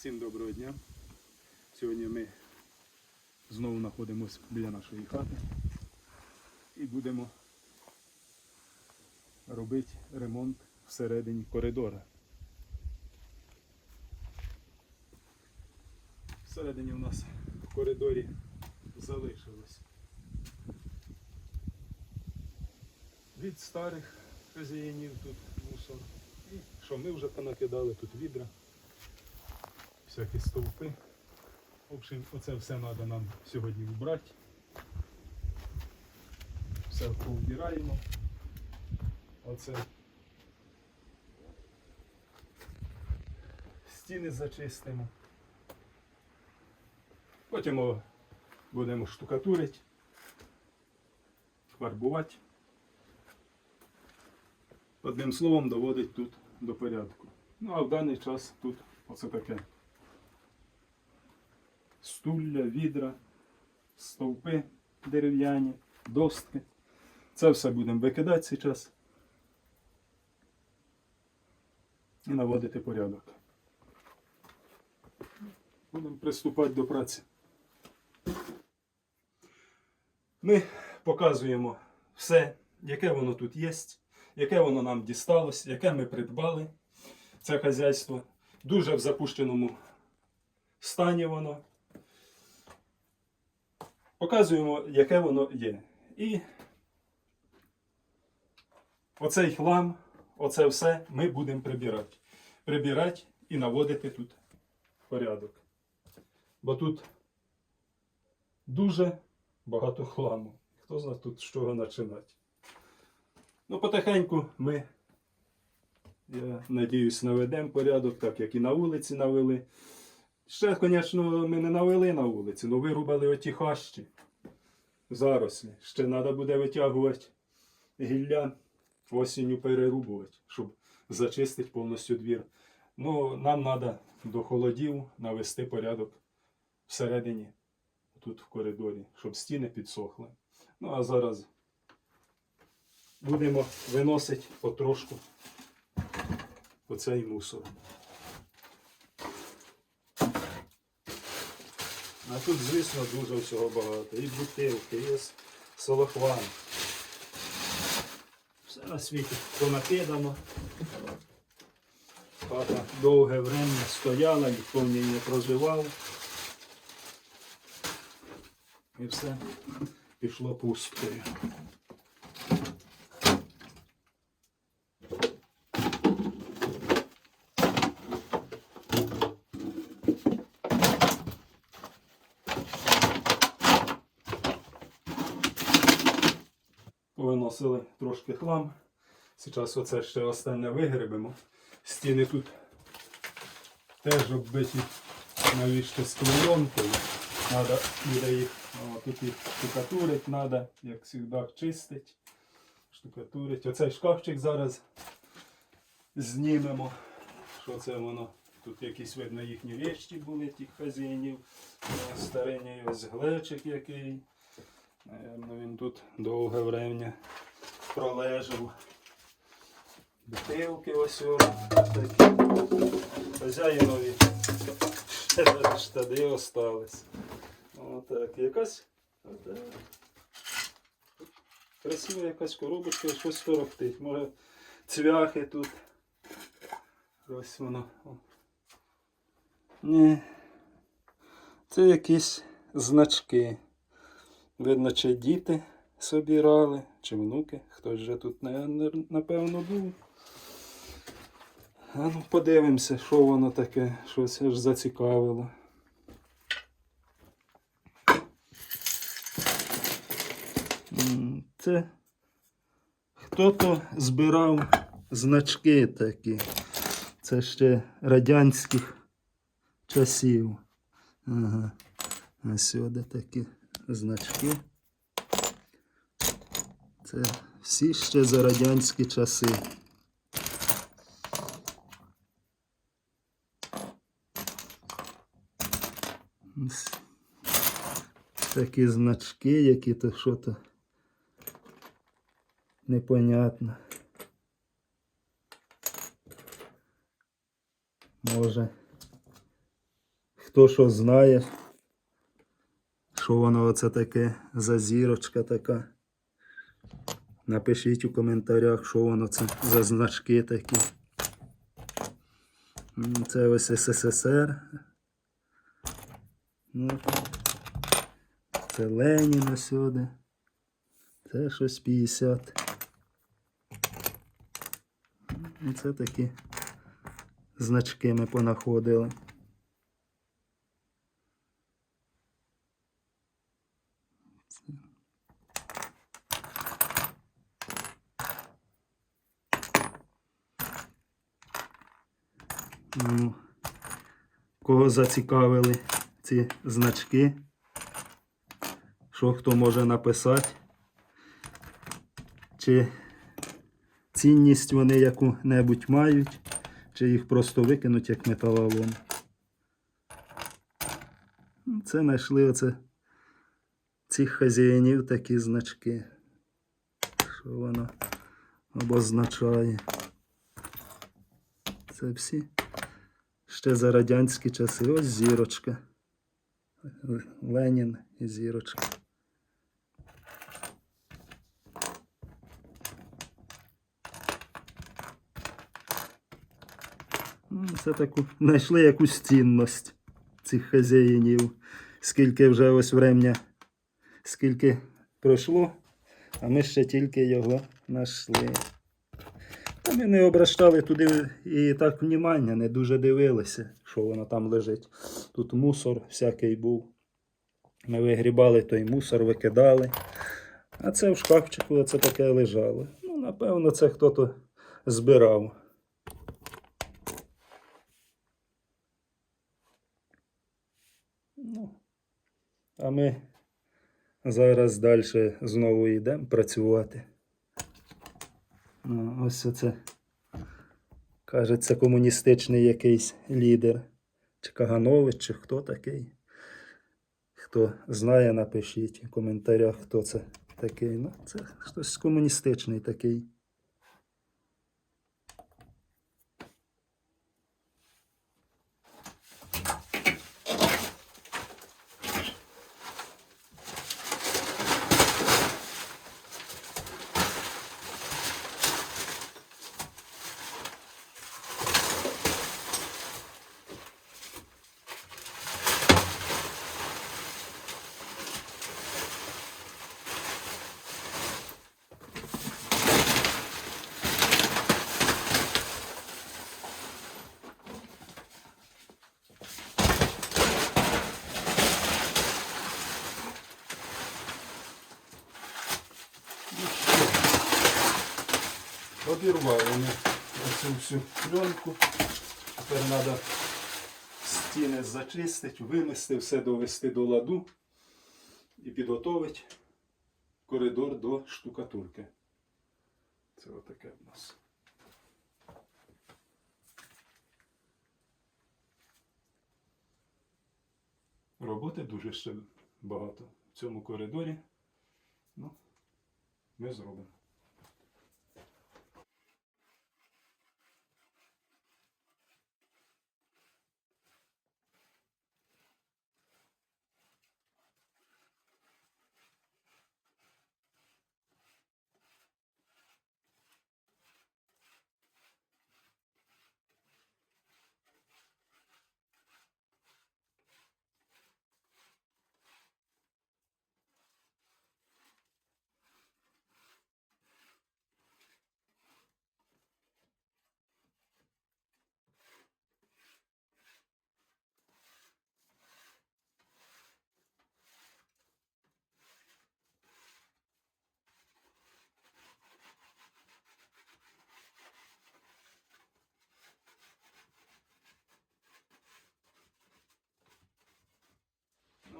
Всім доброго дня. Сьогодні ми знову знаходимося біля нашої хати і будемо робити ремонт всередині коридора. Всередині у нас в коридорі залишилось від старих хазяїнів тут мусор. І що ми вже понакидали тут відра всякі стовпи. В общем, оце все треба нам сьогодні вбрати. Все повбираємо. Оце стіни зачистимо. Потім будемо штукатурити, фарбувати. Одним словом, доводить тут до порядку. Ну а в даний час тут оце таке стулля, відра, стовпи дерев'яні, достки. Це все будемо викидати зараз і наводити порядок. Будемо приступати до праці. Ми показуємо все, яке воно тут є, яке воно нам дісталось, яке ми придбали. Це хазяйство дуже в запущеному стані воно. Показуємо, яке воно є. І оцей хлам, оце все ми будемо прибирати. Прибирати і наводити тут порядок. Бо тут дуже багато хламу. Хто знає тут з чого починати. Ну, потихеньку ми, я надіюсь, наведемо порядок, так як і на вулиці навели. Ще, звісно, ми не навели на вулиці, але вирубали оті хащі, зарослі. Ще треба буде витягувати гілля, осінню перерубувати, щоб зачистити повністю двір. Ну, нам треба до холодів навести порядок всередині, тут в коридорі, щоб стіни підсохли. Ну, а зараз будемо виносити потрошку оцей мусор. А тут, звісно, дуже всього багато. І бутилки, і солохван. Все на світі понакидано. Хата довге время стояла, ніхто в ній не проживав. І все пішло пусткою. Повиносили трошки хлам. Зараз оце ще останнє вигребемо. Стіни тут теж оббиті навіщо з. Надо буде їх, о, тут їх штукатурить, треба, як завжди, чистить, штукатурить. Оцей шкафчик зараз знімемо. Що це воно? Тут якісь видно їхні вещі були, тих хазяїнів. Е, Старинний ось глечик який. Наверно, він тут довге время пролежав. Бутилки ось такі. Хазяїнові штади остались. Отак. Якась красива якась коробочка, щось торохтить. Може цвяхи тут. Ось воно. Ні. Це якісь значки. Видно, чи діти собирали, чи внуки. Хтось же тут, напевно, був. А ну подивимося, що воно таке, щось аж зацікавило. Це хто-то збирав значки такі. Це ще радянських часів. Ага. А сюди такі значки. Це всі ще за радянські часи. Такі значки, які то що то непонятно. Може Хто що знає, що воно оце таке за зірочка така. Напишіть у коментарях, що воно це за значки такі. Це ось СССР. Ну, це Ленін сюди. Це щось 50. Ну, Це такі значки ми понаходили. Ну, кого зацікавили ці значки? Що хто може написати? Чи цінність вони яку-небудь мають, чи їх просто викинуть як металолом? Ну, Це знайшли оце цих хазяїнів такі значки. Що воно обозначає? Це всі ще за радянські часи. Ось зірочка. Ленін і зірочка. Ну, Це таку знайшли якусь цінність цих хазяїнів. Скільки вже ось врем'я, скільки пройшло, а ми ще тільки його знайшли. Ми не обращали туди і так внимання, не дуже дивилися, що воно там лежить. Тут мусор всякий був. Ми вигрібали той мусор, викидали. А це в шкафчику це таке лежало. Ну, напевно, це хто-то збирав. Ну, а ми зараз далі знову йдемо працювати. Ну, ось оце. Кажеться, комуністичний якийсь лідер. Чи Каганович, чи хто такий. Хто знає, напишіть у коментарях, хто це такий. Ну, це хтось комуністичний такий. Обірвали ми оцю всю пленку. Тепер треба стіни зачистити, вимести, все довести до ладу і підготовити коридор до штукатурки. Це отаке в нас. Роботи дуже ще багато в цьому коридорі. Ну, ми зробимо.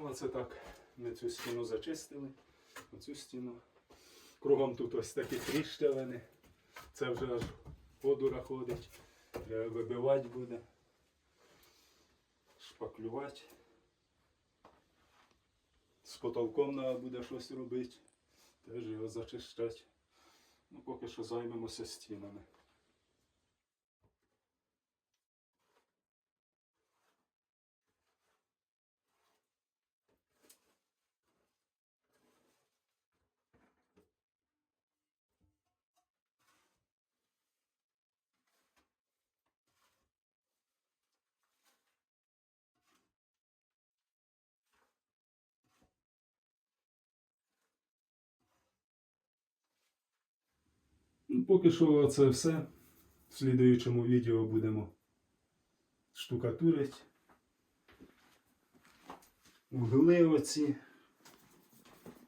Ну, оце так. Ми цю стіну зачистили. Оцю стіну. Кругом тут ось такі тріщавини. Це вже аж подура ходить. Треба вибивати буде. Шпаклювати. З потолком треба буде щось робити. Теж його зачищати. Ну, поки що займемося стінами. Ну, поки що це все. В слідуючому відео будемо штукатурити. Вгли оці.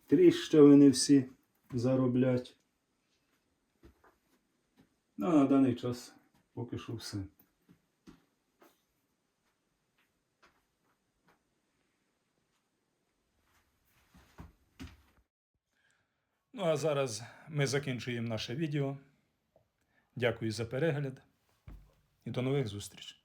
Тріщавини всі зароблять. Ну, а на даний час поки що все. Ну, а зараз ми закінчуємо наше відео. Дякую за перегляд і до нових зустрічей.